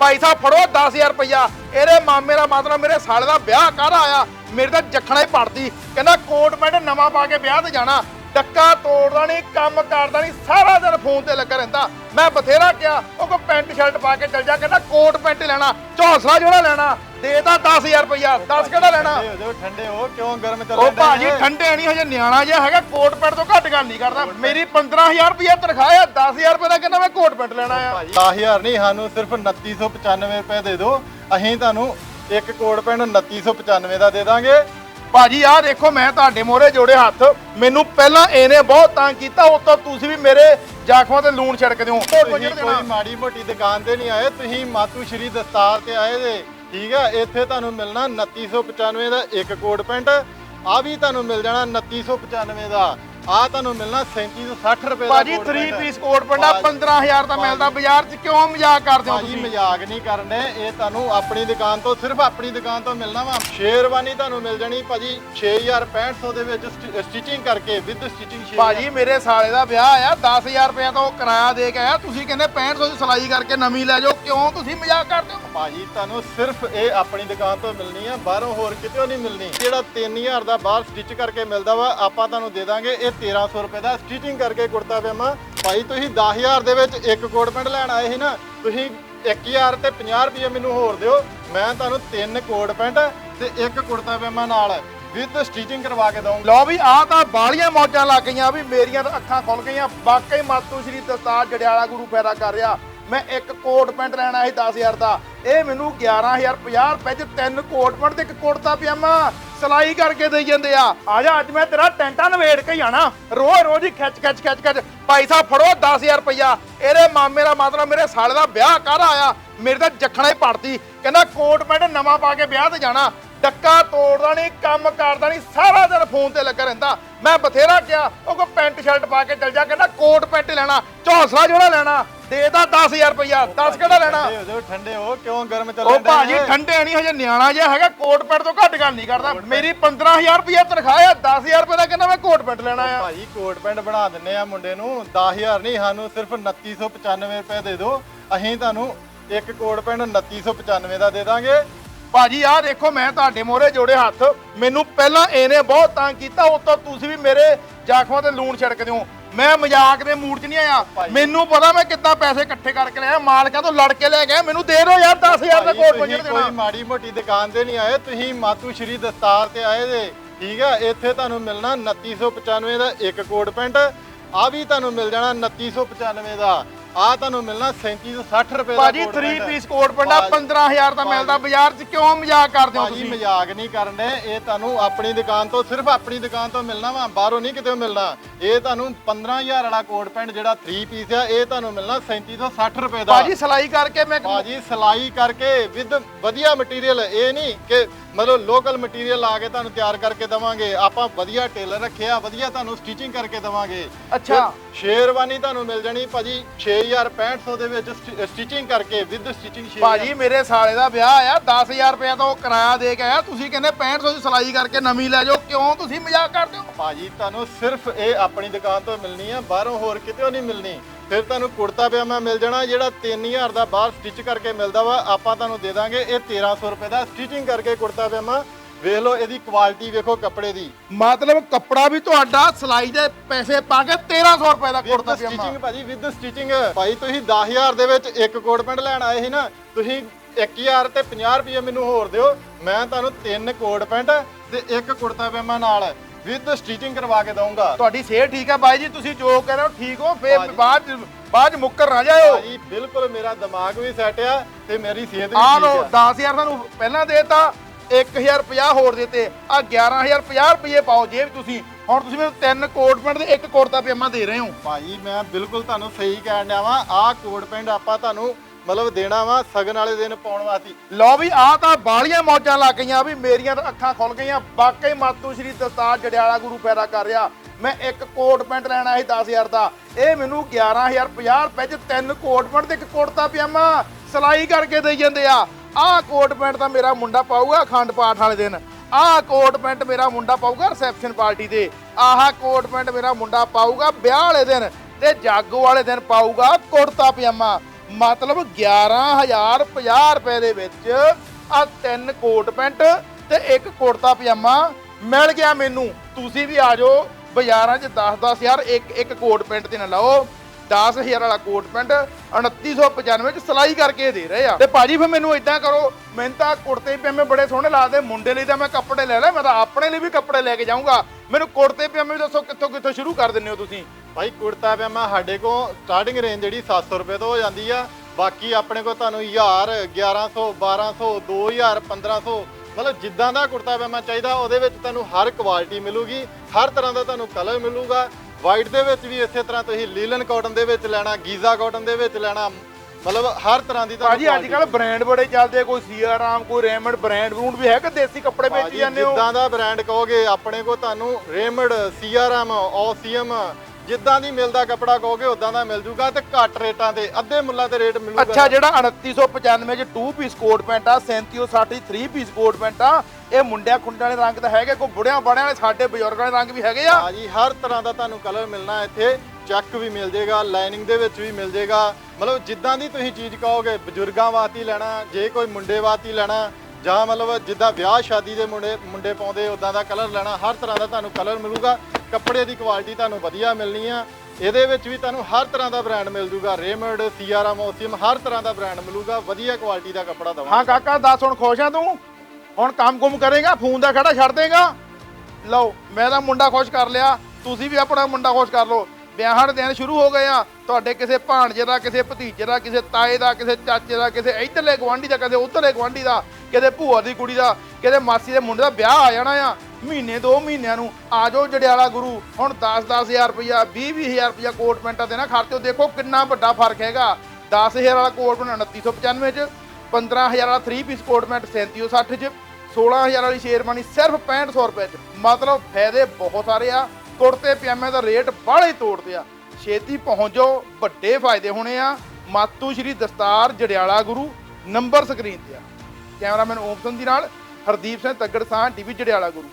ਭਾਈ ਸਾਹਿਬ, ਫੜੋ 10000 ਰੁਪਇਆ ਇਹਦੇ ਮਾਮੇ ਦਾ ਮਤਲਬ ਮੇਰੇ ਸਾਲੇ ਦਾ ਵਿਆਹ ਕਰ ਆਇਆ? ਮੇਰੇ ਤਾਂ ਜੱਖਣਾ ਹੀ ਪੜਦੀ। ਕਹਿੰਦਾ, ਕੋਟ ਪੈਂਟ ਨਵਾਂ ਪਾ ਕੇ ਵਿਆਹ ਤੇ ਜਾਣਾ। ਡੱਕਾ ਤੋੜਦਾ ਨਹੀਂ ਕੰਮ ਕਰਦਾ ਨਹੀਂ ਸਾਰਾ ਦਿਨ ਫੋਨ ਤੇ ਲੱਗਾ ਰਹਿੰਦਾ। ਮੈਂ ਬਥੇਰਾ ਕਿਹਾ ਉਹ ਕੋ ਪੈਂਟ ਸ਼ਰਟ ਪਾ ਕੇ ਚੱਲ ਜਾ ਕਹਿੰਦਾ ਕੋਟ ਪੈਂਟ ਲੈਣਾ ਝੌਸਲਾ ਜਿਹੜਾ ਲੈਣਾ ਦੇਤਾ 10000 ਰੁਪਇਆ 10 ਕਿਹੜਾ ਲੈਣਾ? ਠੰਡੇ ਹੋ ਜਾਓ ਠੰਡੇ ਹੋ ਕਿਉਂ ਗਰਮ ਚੱਲ ਉਹ ਭਾਜੀ ਠੰਡੇ ਨਹੀਂ ਹਜੇ ਨਿਆਣਾ ਜਿਹਾ ਹੈਗਾ ਕੋਟ ਪੈਂਟ ਤੋਂ ਘੱਟ ਗੱਲ ਨਹੀਂ ਕਰਦਾ। ਮੇਰੀ 15000 ਰੁਪਇਆ ਤਨਖਾਹ ਆ 10000 ਰੁਪਏ ਦਾ ਕਹਿੰਦਾ ਮੈਂ ਕੋਟ ਪੈਂਟ ਲੈਣਾ ਆ। 10000 ਨਹੀਂ ਸਾਨੂੰ ਸਿਰਫ 2995 ਰੁਪਏ ਦੇ ਦਿਓ ਅਸੀਂ ਤੁਹਾਨੂੰ ਇੱਕ ਕੋਡ ਪੈਨ 2995 ਦਾ ਦੇ ਦਾਂਗੇ। ਭਾਜੀ ਆਹ ਦੇਖੋ ਮੈਂ ਤੁਹਾਡੇ ਮੋਹਰੇ ਜੋੜੇ ਹੱਥ। ਮੈਨੂੰ ਪਹਿਲਾਂ ਇਹਨੇ ਬਹੁਤ ਤੰਗ ਕੀਤਾ ਉਸ ਤੋਂ ਤੁਸੀਂ ਵੀ ਮੇਰੇ ਜਾਖਵਾਂ ਤੇ ਲੂਣ ਛਿੜਕ ਦਿਓ ਹੋਰ ਕੁਝ ਤੁਸੀਂ ਨਹੀਂ ਕੋਈ ਦੇਣਾ। ਮਾੜੀ ਮੋਟੀ ਦੁਕਾਨ ਤੇ ਨਹੀਂ ਆਏ ਤੁਸੀਂ ਮਾਤੂ ਸ਼੍ਰੀ ਦਸਤਾਰ ਤੇ ਆਏ ਜੇ। ਠੀਕ ਆ ਇੱਥੇ ਤੁਹਾਨੂੰ ਮਿਲਣਾ 2995 ਦਾ ਇੱਕ ਕੋਡ ਪੈਂਟ। ਆ ਵੀ ਤੁਹਾਨੂੰ ਮਿਲ ਜਾਣਾ 2995 ਦਾ। ਆ ਤੁਹਾਨੂੰ ਮਿਲਣਾ 3760 ਰੁਪਏ ਦਾ ਭਾਜੀ ਕੋਟ 3 ਪੈਂਟ। ਪੀਸ ਕੋਟ ਪੰਡਾ ਭਾਜੀ- 15000 ਦਾ ਮਿਲਦਾ ਬਾਜ਼ਾਰ 'ਚ ਕਿਉਂ ਮਜ਼ਾਕ ਕਰਦੇ ਹੋ ਤੁਸੀਂ? ਮਜ਼ਾਕ ਨਹੀਂ ਕਰਨੇ ਇਹ ਤੁਹਾਨੂੰ ਆਪਣੀ ਦੁਕਾਨ ਤੋਂ ਸਿਰਫ ਆਪਣੀ ਦੁਕਾਨ ਤੋਂ ਮਿਲਣਾ ਵਾ। ਸ਼ੇਰਵਾਨੀ ਤੁਹਾਨੂੰ ਮਿਲ ਜਾਣੀ ਭਾਜੀ 6650 ਦੇ ਵਿੱਚ ਸਟਿਚਿੰਗ ਕਰਕੇ ਵਿਦ ਸਟਿਚਿੰਗ ਭਾਜੀ ਮੇਰੇ ਸਾਲੇ ਦਾ ਵਿਆਹ ਆ 10000 ਰੁਪਏ ਤਾਂ ਕਿਰਾਇਆ ਦੇ ਕੇ ਆਇਆ ਤੁਸੀਂ ਕਹਿੰਦੇ 6500 ਦੀ ਸਿਲਾਈ ਕਰਕੇ ਨਵੀਂ ਲੈ ਜਾਓ ਕਿਉਂ ਤੁਸੀਂ ਮਜ਼ਾਕ ਕਰਦੇ ਹੋ? ਭਾਜੀ ਤੁਹਾਨੂੰ ਸਿਰਫ ਇਹ ਆਪਣੀ ਦੁਕਾਨ ਤੋਂ ਮਿਲਣੀ ਆ ਬਾਹਰੋਂ ਹੋਰ ਕਿਤੇ ਨਹੀਂ ਮਿਲਣੀ। ਜਿਹੜਾ 3000 ਦਾ ਬਾਹਰ ਸਟਿਚ ਕਰਕੇ ਮਿਲਦਾ ਵਾ ਆਪਾਂ ਤੁਹਾਨੂੰ ਦੇ ਦਾਂਗੇ ਇਹ 1300 ਰੁਪਏ ਦਾ ਸਟਿਚਿੰਗ ਕਰਕੇ ਕੁੜਤਾ ਪਜਾਮਾ ਭਾਈ, ਤੁਸੀਂ 10000 ਦੇ ਵਿੱਚ ਇੱਕ ਕੋਟ ਪੈਂਟ ਲੈਣ ਆਏ ਸੀ ਨਾ, ਤੁਸੀਂ 1000 ਤੇ 50 ਰੁਪਏ ਮੈਨੂੰ ਹੋਰ ਦਿਓ। ਮੈਂ ਤੁਹਾਨੂੰ ਤਿੰਨ ਕੋਟ ਪੈਂਟ ਤੇ ਇੱਕ ਕੁੜਤਾ ਪਜਾਮਾ ਨਾਲ ਵਿਦ ਸਟਿਚਿੰਗ ਕਰਵਾ ਕੇ ਦਊਂਗਾ। ਲਓ ਵੀ, ਆਹ ਤਾਂ ਬਾਲੀਆਂ ਮੌਜਾਂ ਲੱਗ ਗਈਆਂ ਵੀ ਮੇਰੀਆਂ ਤਾਂ ਅੱਖਾਂ ਖੁੱਲ ਗਈਆਂ। ਵਾਕਈ ਮਾਤੂ ਸ਼੍ਰੀ ਦਸਤਾਰ ਜੜਿਆਲਾ ਗੁਰੂ ਪੈਦਾ ਕਰ ਰਿਹਾ। ਮੈਂ ਇੱਕ ਕੋਟ ਪੈਂਟ ਲੈਣਾ ਸੀ 10000 ਦਾ। ਇਹ ਮੈਨੂੰ 11050 ਰੁਪਏ ਚ ਤਿੰਨ ਕੋਟ ਪੈਂਟ ਤੇ ਇੱਕ ਕੁੜਤਾ ਪਜਾਮਾ ਸਿਲਾਈ ਕਰਕੇ ਦੇਈ ਜਾਂਦੇ ਆ। ਆ ਜਾ, ਅੱਜ ਮੈਂ ਤੇਰਾ ਟੈਂਟਾ ਨਵੇੜ ਕੇ ਜਾਣਾ ਰੋਜ਼ ਰੋਜ਼ ਹੀ ਖਿੱਚ ਖਿੱਚ ਖਿੱਚ ਖਿੱਚ। ਭਾਈ ਸਾਹਿਬ, ਫੜੋ 10000 ਰੁਪਇਆ ਇਹਦੇ ਮਾਮੇ ਦਾ ਮਤਲਬ ਮੇਰੇ ਸਾਲੇ ਦਾ ਵਿਆਹ ਕਰ ਆਇਆ? ਮੇਰੇ ਤਾਂ ਜੱਖਣਾ ਹੀ ਪੜਦੀ ਕਹਿੰਦਾ ਕੋਟ ਪੈਂਟ ਨਵਾਂ ਪਾ ਕੇ ਵਿਆਹ ਤੇ ਜਾਣਾ। ਡੱਕਾ ਤੋੜਦਾ ਨਹੀਂ, ਕੰਮ ਕਰਦਾ ਨਹੀਂ, ਸਾਰਾ ਦਿਨ ਫੋਨ ਤੇ ਲੱਗਾ ਰਹਿੰਦਾ। ਮੈਂ ਬਥੇਰਾ ਕਿਹਾ, ਉਹ ਕੋ ਪੈਂਟ ਸ਼ਰਟ ਪਾ ਕੇ ਚੱਲ ਜਾ। ਕਹਿੰਦਾ ਕੋਟ ਪੈਂਟ ਲੈਣਾ, ਝੌਸਲਾ ਜਿਹੜਾ ਲੈਣਾ। ਦੇਤਾ 10000 ਰੁਪਇਆ 10 ਕਿਹੜਾ ਲੈਣਾ? ਠੰਡੇ ਹੋ ਜਾਓ ਠੰਡੇ ਹੋ ਕਿਉਂ ਗਰਮ ਚੱਲ ਉਹ ਭਾਜੀ ਠੰਡੇ ਨਹੀਂ ਹਜੇ ਨਿਆਣਾ ਜਿਹਾ ਹੈਗਾ ਕੋਟ ਪੈਂਟ ਤੋਂ ਘੱਟ ਗੱਲ ਨਹੀਂ ਕਰਦਾ। ਮੇਰੀ 15000 ਰੁਪਇਆ ਤਨਖਾਹ ਆ 10000 ਰੁਪਏ ਦਾ ਕਹਿੰਦਾ ਮੈਂ ਕੋਟ ਪੈਂਟ ਲੈਣਾ ਆ। ਭਾਜੀ ਕੋਟ ਪੈਂਟ ਬਣਾ ਦਿੰਨੇ ਆ ਮੁੰਡੇ ਨੂੰ 10000 ਨਹੀਂ ਸਾਨੂੰ ਸਿਰਫ 2995 ਰੁਪਏ ਦੇ ਦਿਓ। ਅਸੀਂ ਤੁਹਾਨੂੰ ਇੱਕ ਕੋਟ ਪੈਂਟ 2995 ਦਾ ਦੇ ਦਾਂਗੇ। ਭਾਜੀ ਆਹ ਦੇਖੋ ਮੈਂ ਤੁਹਾਡੇ ਮੋਹਰੇ ਜੋੜੇ ਹੱਥ। ਮੈਨੂੰ ਪਹਿਲਾਂ ਇਹਨੇ ਬਹੁਤ ਤੰਗ ਕੀਤਾ ਉਸ ਤੋਂ ਤੁਸੀਂ ਵੀ ਮੇਰੇ ਜਾਖਵਾਂ ਤੇ ਲੂਣ ਛਿੜਕ ਦਿਓ ਮੈਂ ਮਜ਼ਾਕ ਦੇ ਮੂਡ 'ਚ ਨਹੀਂ ਆਇਆ। ਮੈਨੂੰ ਪਤਾ ਮੈਂ ਕਿੱਦਾਂ ਪੈਸੇ ਇਕੱਠੇ ਕਰਕੇ ਲਿਆ ਮਾਲਕਾਂ ਤੋਂ ਲੜ ਕੇ ਲੈ ਗਿਆ ਮੈਨੂੰ ਦੇ ਦਿਓ ਯਾਰ 10000 ਦਾ ਕੋਟ ਤੁਸੀਂ ਪੰਜਰ ਕੋਈ ਦੇਣਾ ਮਾੜੀ ਮੋਟੀ ਦੁਕਾਨ ਤੇ ਨਹੀਂ ਆਏ ਤੁਸੀਂ ਮਾਤੂ ਸ਼੍ਰੀ ਦਸਤਾਰ ਤੇ ਆਏ ਜੇ ਠੀਕ ਆ? ਇੱਥੇ ਤੁਹਾਨੂੰ ਮਿਲਣਾ 2995 ਦਾ ਇੱਕ ਕੋਟ ਪੈਂਟ ਆ ਵੀ ਤੁਹਾਨੂੰ ਮਿਲ ਜਾਣਾ 2995 ਦਾ। ਆ ਤੁਹਾਨੂੰ ਮਿਲਣਾ 3760 ਰੁਪਏ ਦਾ ਭਾਜੀ ਕੋਟ 3 ਪੈਂਟ। ਪੀਸ ਕੋਟ ਪੰਡਾ ਭਾਜੀ, 15000 ਦਾ ਮਿਲਦਾ ਬਾਜ਼ਾਰ 'ਚ ਕਿਉਂ ਮਜ਼ਾਕ ਕਰਦੇ ਹੋ ਭਾਜੀ ਤੁਸੀਂ? ਮਜ਼ਾਕ ਨਹੀਂ ਕਰਨੇ ਇਹ ਤੁਹਾਨੂੰ ਆਪਣੀ ਦੁਕਾਨ ਤੋਂ ਸਿਰਫ ਆਪਣੀ ਦੁਕਾਨ ਤੋਂ ਮਿਲਣਾ ਵਾ ਬਾਹਰੋਂ ਨਹੀਂ ਕਿਤੇ ਮਿਲਣਾ। ਇਹ ਤੁਹਾਨੂੰ 15000 ਵਾਲਾ ਕੋਟ ਪੈਂਟ ਜਿਹੜਾ 3 ਪੀਸ ਆ ਇਹ ਤੁਹਾਨੂੰ ਮਿਲਣਾ 3760 ਰੁਪਏ ਦਾ। ਭਾਜੀ ਸਿਲਾਈ ਕਰਕੇ ਮੈਂ ਭਾਜੀ ਸਿਲਾਈ ਕਰਕੇ ਵਿਦ ਵਧੀਆ ਮਟੀਰੀਅਲ ਇਹ ਨਹੀਂ ਕਿ ਮਤਲਬ ਲੋਕਲ ਮਟੀਰੀਅਲ ਲਾ ਕੇ ਤੁਹਾਨੂੰ ਤਿਆਰ ਕਰਕੇ ਦਵਾਂਗੇ। ਆਪਾਂ ਵਧੀਆ ਟੇਲਰ ਰੱਖਿਆ ਵਧੀਆ ਤੁਹਾਨੂੰ ਸਟਿਚਿੰਗ ਕਰਕੇ ਦਵਾਂਗੇ। ਅੱਛਾ। ਸ਼ੇਰਵਾਨੀ ਤੁਹਾਨੂੰ ਮਿਲ ਜਾਣੀ ਭਾਜੀ 6500 ਦੇ ਵਿੱਚ ਸਟਿਚਿੰਗ ਕਰਕੇ ਵਿਦ ਸਟਿਚਿੰਗ ਭਾਜੀ ਮੇਰੇ ਸਾਲੇ ਦਾ ਵਿਆਹ ਆ 10000 ਰੁਪਏ ਤਾਂ ਉਹ ਕਿਰਾਇਆ ਦੇ ਕੇ ਆਇਆ। ਤੁਸੀਂ ਕਹਿੰਦੇ 6500 ਦੀ ਸਿਲਾਈ ਕਰਕੇ ਨਵੀਂ ਲੈ ਜਾਓ ਕਿਉਂ ਤੁਸੀਂ ਮਜ਼ਾਕ ਕਰਦੇ ਹੋ? ਭਾਜੀ ਤੁਹਾਨੂੰ ਸਿਰਫ ਇਹ ਆਪਣੀ ਦੁਕਾਨ ਤੋਂ ਮਿਲਣੀ ਆ ਬਾਹਰੋਂ ਹੋਰ ਕਿਤੇ ਨਹੀਂ ਮਿਲਣੀ। ਫਿਰ ਤੁਹਾਨੂੰ ਕੁੜਤਾ ਪਜਾਮਾ ਮਿਲ ਜਾਣਾ ਜਿਹੜਾ 3000 ਦਾ ਬਾਹਰ ਸਟਿਚ ਕਰਕੇ ਮਿਲਦਾ ਵਾ ਆਪਾਂ ਤੁਹਾਨੂੰ ਦੇ ਦਾਂਗੇ। ਇਹ 1300 ਰੁਪਏ ਦਾ ਸਟਿਚਿੰਗ ਕਰਕੇ ਕੁੜਤਾ ਪਜਾਮਾ। ਵੇਖ ਲਓ ਇਹਦੀ ਕੁਆਲਿਟੀ ਵੇਖੋ ਕੱਪੜੇ ਦੀ। ਮਤਲਬ ਕੱਪੜਾ ਵੀ ਤੁਹਾਡਾ ਸਿਲਾਈ ਦੇ ਪੈਸੇ ਪਾ ਕੇ 1300 ਰੁਪਏ ਦਾ ਕੁੜਤਾ ਪਜਾਮਾ। ਸਟਿਚਿੰਗ ਭਾਜੀ ਵਿਦ ਸਟਿਚਿੰਗ ਭਾਈ ਤੁਸੀਂ 10000 ਦੇ ਵਿੱਚ ਇੱਕ ਕੋਟ ਪੈਂਟ ਲੈਣ ਆਏ ਸੀ ਨਾ ਤੁਸੀਂ 1000 ਤੇ 50 ਰੁਪਏ ਮੈਨੂੰ ਹੋਰ ਦਿਓ। ਮੈਂ ਤੁਹਾਨੂੰ ਤਿੰਨ ਕੋਟ ਪੈਂਟ ਤੇ ਇੱਕ ਕੁੜਤਾ ਪਜਾਮਾ ਨਾਲ। ਵਿਦ ਸਟਿਚਿੰਗ ਕਰਵਾ ਕੇ ਦਊਂਗਾ। ਤੁਹਾਡੀ ਸਿਹਤ ਠੀਕ ਹੈ ਬਾਈ ਜੀ ਤੁਸੀਂ ਜੋ ਕਹਿ ਰਹੇ ਹੋ ਠੀਕ ਹੋ ਫੇਰ ਭਾਜੀ। ਬਾਅਦ 'ਚ- ਬਾਅਦ 'ਚ ਮੁੱਕਰ ਨਾ ਜਾਇਓ। ਭਾਜੀ ਬਿਲਕੁਲ ਮੇਰਾ ਦਿਮਾਗ ਵੀ ਸੈੱਟ ਆ ਤੇ ਮੇਰੀ ਸਿਹਤ ਵੀ ਆ ਠੀਕ ਲੋ ਆ। 10000 ਤੁਹਾਨੂੰ ਪਹਿਲਾਂ ਦੇਤਾ 1050 ਹੋਰ ਦਿੱਤੇ ਆ 11050 ਰੁਪਏ ਪਾਓ ਜੇਬ ਤੁਸੀਂ। ਹੁਣ ਤੁਸੀਂ ਮੈਨੂੰ ਤਿੰਨ ਕੋਟ ਪੈਂਟ ਤੇ ਇੱਕ ਕੁੜਤਾ ਪਜਾਮਾ ਦੇ ਰਹੇ ਹੋ। ਭਾਜੀ ਮੈਂ ਬਿਲਕੁਲ ਤੁਹਾਨੂੰ ਸਹੀ ਕਹਿਣ ਡਿਆ ਵਾਂ ਆਹ ਕੋਟ ਪੈਂਟ ਆਪਾਂ ਤੁਹਾਨੂੰ ਮਤਲਬ ਦੇਣਾ ਵਾ ਸਗਨ ਵਾਲੇ ਦਿਨ ਪਾਉਣ ਵਾਸਤੇ। ਲਓ ਵੀ ਆ ਤਾਂ ਬਾਲੀਆਂ ਮੌਜਾਂ ਲੱਗ ਗਈਆਂ ਵੀ ਮੇਰੀਆਂ ਤਾਂ ਅੱਖਾਂ ਖੁੱਲ ਗਈਆਂ। ਵਾਕਈ ਮਾਤੂ ਸ਼੍ਰੀ ਦਸਤਾਰ ਜੜਿਆਲਾ ਗੁਰੂ ਪੈਦਾ ਕਰ ਰਿਹਾ। ਮੈਂ ਇੱਕ ਕੋਟ ਪੈਂਟ ਲੈਣਾ ਸੀ 10000 ਦਾ। ਇਹ ਮੈਨੂੰ 11050 ਰੁਪਏ ਚ ਤਿੰਨ ਕੋਟ ਪੈਂਟ ਤੇ ਇੱਕ ਕੁੜਤਾ ਪਜਾਮਾ ਸਿਲਾਈ ਕਰਕੇ ਦੇਈ ਜਾਂਦੇ ਆ। ਆਹ ਕੋਟ ਪੈਂਟ ਤਾਂ ਮੇਰਾ ਮੁੰਡਾ ਪਾਊਗਾ ਅਖੰਡ ਪਾਠ ਵਾਲੇ ਦਿਨ। ਆਹ ਕੋਟ ਪੈਂਟ ਮੇਰਾ ਮੁੰਡਾ ਪਾਊਗਾ ਰਿਸੈਪਸ਼ਨ ਪਾਰਟੀ ਤੇ। ਆਹ ਕੋਟ ਪੈਂਟ ਮੇਰਾ ਮੁੰਡਾ ਪਾਊਗਾ ਵਿਆਹ ਵਾਲੇ ਦਿਨ ਤੇ ਜਾਗੋ ਵਾਲੇ ਦਿਨ ਪਾਊਗਾ ਕੁੜਤਾ ਪਜਾਮਾ। ਮਤਲਬ 11050 ਰੁਪਏ ਦੇ ਵਿੱਚ ਆ ਤਿੰਨ ਕੋਟ ਪੈਂਟ ਤੇ ਇੱਕ ਕੁੜਤਾ ਪਜਾਮਾ ਮਿਲ ਗਿਆ ਮੈਨੂੰ। ਤੁਸੀਂ ਵੀ ਆ ਜਾਓ ਬਾਜ਼ਾਰਾਂ 'ਚ 10 ਹਜ਼ਾਰ ਇੱਕ ਇੱਕ ਕੋਟ ਪੈਂਟ ਤੇ ਨਾ ਲਾਓ। 10000 ਵਾਲਾ ਕੋਟ ਪੈਂਟ 2995 ਚ ਸਿਲਾਈ ਕਰਕੇ ਦੇ ਰਹੇ ਆ। ਤੇ ਭਾਜੀ ਫਿਰ ਮੈਨੂੰ ਇਦਾਂ ਕਰੋ, ਮੈਨੂੰ ਤਾਂ ਕੁੜਤੇ ਪਜਾਮੇ ਬੜੇ ਸੋਹਣੇ ਲੱਗਦੇ, ਮੁੰਡੇ ਲਈ ਤਾਂ ਮੈਂ ਕੱਪੜੇ ਲੈ ਲੈ, ਮੈਂ ਤਾਂ ਆਪਣੇ ਲਈ ਵੀ ਕੱਪੜੇ ਲੈ ਕੇ ਜਾਊਂਗਾ। ਮੈਨੂੰ ਕੁੜਤੇ ਪਜਾਮੇ ਵੀ ਦੱਸੋ ਕਿੱਥੋਂ ਕਿੱਥੋਂ ਸ਼ੁਰੂ ਕਰ ਦਿੰਦੇ ਹੋ ਤੁਸੀਂ? ਭਾਈ ਕੁੜਤਾ ਪਜਾਮਾ ਸਾਡੇ ਕੋਲ ਸਟਾਰਟਿੰਗ ਰੇਂਜ ਜਿਹੜੀ 700 ਰੁਪਏ ਤੋਂ ਹੋ ਜਾਂਦੀ ਆ। ਬਾਕੀ ਆਪਣੇ ਕੋਲ ਤੁਹਾਨੂੰ 1000 1100 1200 2000 1500 ਮਤਲਬ ਜਿੱਦਾਂ ਦਾ ਕੁੜਤਾ ਪਜਾਮਾ ਚਾਹੀਦਾ ਉਹਦੇ ਵਿੱਚ ਤੁਹਾਨੂੰ ਹਰ ਕੁਆਲਿਟੀ ਮਿਲੂਗੀ ਹਰ ਤਰ੍ਹਾਂ ਦਾ ਤੁਹਾਨੂੰ ਕਲਰ ਮਿਲੂਗਾ। ਵਾਈਟ ਦੇ ਵਿੱਚ ਵੀ ਇਸੇ ਤਰ੍ਹਾਂ ਤੁਸੀਂ ਲੀਲਨ ਕਾਟਨ ਦੇ ਵਿੱਚ ਲੈਣਾ ਗੀਜ਼ਾ ਕਾਟਨ ਦੇ ਵਿੱਚ ਲੈਣਾ ਮਤਲਬ ਹਰ ਤਰ੍ਹਾਂ ਦੀ ਭਾਜੀ ਅੱਜ ਕੱਲ ਬ੍ਰਾਂਡ ਬੜੇ ਚੱਲਦੇ ਆ, ਕੋਈ ਸੀਆਰਾਮ ਕੋਈ ਰੇਮੰਡ ਬ੍ਰਾਂਡ ਬਰੂੰਡ ਵੀ ਹੈ ਕਿ ਦੇਸੀ ਕੱਪੜੇ ਵੇਚੀ ਜਾਂਦੇ ਹੋ। ਜਿੱਦਾਂ ਦਾ ਬ੍ਰਾਂਡ ਕਹੋਗੇ ਆਪਣੇ ਕੋ ਤੁਹਾਨੂੰ ਰੇਮਡ ਸੀਆਰਐਮ ਓਸੀਐਮ ਜਿੱਦਾਂ ਦੀ ਮਿਲਦਾ ਕੱਪੜਾ ਕਹੋਗੇ ਉਦਾਂ ਦਾ ਮਿਲ ਜੂਗਾ ਤੇ ਘੱਟ ਰੇਟਾਂ ਤੇ ਅੱਧੇ ਮੁੱਲਾਂ ਤੇ ਰੇਟ ਮਿਲੂਗਾ। ਅੱਛਾ ਜਿਹੜਾ 2995 ਚ 2 ਪੀਸ ਕੋਟ ਪੈਂਟ ਆ 3760 3 ਪੀਸ ਕੋਟ ਪੈਂਟ ਆ ਇਹ ਮੁੰਡਿਆਂ ਖੁੰਡਿਆਂ ਵਾਲੇ ਰੰਗ ਤਾਂ ਹੈਗੇ ਕੋਈ ਬੁੜਿਆਂ ਬਾੜਿਆਂ ਵਾਲੇ ਸਾਡੇ ਬਜ਼ੁਰਗਾਂ ਦੇ ਰੰਗ ਵੀ ਹੈਗੇ ਆ। ਭਾਜੀ ਹਰ ਤਰ੍ਹਾਂ ਦਾ ਤੁਹਾਨੂੰ ਕਲਰ ਮਿਲਣਾ ਇੱਥੇ ਚੱਕ ਵੀ ਮਿਲ ਜੇਗਾ ਲਾਈਨਿੰਗ ਦੇ ਵਿੱਚ ਵੀ ਮਿਲ ਜੇਗਾ। ਮਤਲਬ ਜਿੱਦਾਂ ਦੀ ਤੁਸੀਂ ਚੀਜ਼ ਕਹੋਗੇ ਬਜ਼ੁਰਗਾਂ ਵਾਸਤੇ ਹੀ ਲੈਣਾ ਜੇ ਕੋਈ ਮੁੰਡੇ ਵਾਸਤੇ ਹੀ ਲੈਣਾ ਜਾਂ ਮਤਲਬ ਜਿੱਦਾਂ ਵਿਆਹ ਸ਼ਾਦੀ ਦੇ ਮੁੰਡੇ ਮੁੰਡੇ ਪਾਉਂਦੇ ਉਦਾਂ ਦਾ ਕਲਰ ਲੈਣਾ, ਹਰ ਤਰ੍ਹਾਂ ਦਾ ਤੁਹਾਨੂੰ ਕਲਰ ਮਿਲੂਗਾ। ਕੱਪੜੇ ਦੀ ਕੁਆਲਿਟੀ ਤੁਹਾਨੂੰ ਵਧੀਆ ਮਿਲਣੀ ਆ। ਇਹਦੇ ਵਿੱਚ ਵੀ ਤੁਹਾਨੂੰ ਹਰ ਤਰ੍ਹਾਂ ਦਾ ਬ੍ਰਾਂਡ ਮਿਲ ਜੂਗਾ। ਰੇਮੰਡ ਸੀਆਰਐਮ ਓਸੀਐਮ ਹਰ ਤਰ੍ਹਾਂ ਦਾ ਬ੍ਰਾਂਡ ਮਿਲੂਗਾ। ਵਧੀਆ ਕੁਆਲਿਟੀ ਦਾ ਕੱਪੜਾ ਦਵਾਂਗੇ। ਹਾਂ ਕਾਕਾ, ਦੱਸ ਹੁਣ ਖੁਸ਼ ਆ ਤੂੰ? ਹੁਣ ਕੰਮ ਕੁਮ ਕਰੇਗਾ, ਫੋਨ ਦਾ ਖੜਾ ਛੱਡ ਦੇਗਾ? ਲਓ, ਮੈਂ ਤਾਂ ਮੁੰਡਾ ਖੁਸ਼ ਕਰ ਲਿਆ। ਤੁਸੀਂ ਵੀ ਆਪਣਾ ਮੁੰਡਾ ਖੁਸ਼ ਕਰ ਲਓ। ਵਿਆਹਾਂ ਦੇ ਦਿਨ ਸ਼ੁਰੂ ਹੋ ਗਏ ਆ। ਤੁਹਾਡੇ ਕਿਸੇ ਭਾਣਜੇ ਦਾ, ਕਿਸੇ ਭਤੀਜੇ ਦਾ, ਕਿਸੇ ਤਾਏ ਦਾ, ਕਿਸੇ ਚਾਚੇ ਦਾ, ਕਿਸੇ ਇੱਧਰਲੇ ਗਵਾਂਢੀ ਦਾ, ਕਿਸੇ ਉੱਧਰਲੇ ਗਵਾਂਢੀ ਦਾ ਕਿਤੇ ਭੂਆ ਦੀ ਕੁੜੀ ਦਾ ਕਿਤੇ ਮਾਸੀ ਦੇ ਮੁੰਡੇ ਦਾ ਵਿਆਹ ਆ ਜਾਣਾ ਆ। ਮਹੀਨੇ, ਦੋ ਮਹੀਨਿਆਂ ਨੂੰ ਆ ਜਾਓ ਜੜਿਆਲਾ ਗੁਰੂ। ਹੁਣ 10-10000 ਰੁਪਇਆ 20-20000 ਰੁਪਇਆ ਕੋਟ ਪੈਂਟਾਂ ਦੇ ਨਾ ਖਰਚੋ ਦੇਖੋ ਕਿੰਨਾ ਵੱਡਾ ਫ਼ਰਕ ਹੈਗਾ। 10000 ਵਾਲਾ ਕੋਟ ਪੈਂਟ 2995 ਚ 15000 ਵਾਲਾ 3 ਪੀਸ ਕੋਟ ਪੈਂਟ 3760 ਚ 16000 ਵਾਲੀ ਸ਼ੇਰਵਾਨੀ ਸਿਰਫ 6500 ਰੁਪਏ ਚ। ਮਤਲਬ ਫਾਇਦੇ ਬਹੁਤ ਸਾਰੇ ਆ। ਕੁੜਤੇ ਪਜਾਮੇ ਦਾ ਰੇਟ ਬਾਹਲੇ ਤੋੜਦੇ ਆ। ਛੇਤੀ ਪਹੁੰਚੋ ਵੱਡੇ ਫਾਇਦੇ ਹੋਣੇ ਆ। ਮਾਤੂ ਸ਼੍ਰੀ ਦਸਤਾਰ ਜੜਿਆਲਾ ਗੁਰੂ ਨੰਬਰ ਸਕਰੀਨ ਤੇ ਆ। ਕੈਮਰਾਮੈਨ ਓਮ ਸਿੰਘ ਦੀ ਨਾਲ ਹਰਦੀਪ ਸਿੰਘ ਤੱਗੜ ਸਾਹ ਟੀਵੀ ਜੜਿਆਲਾ ਗੁਰੂ।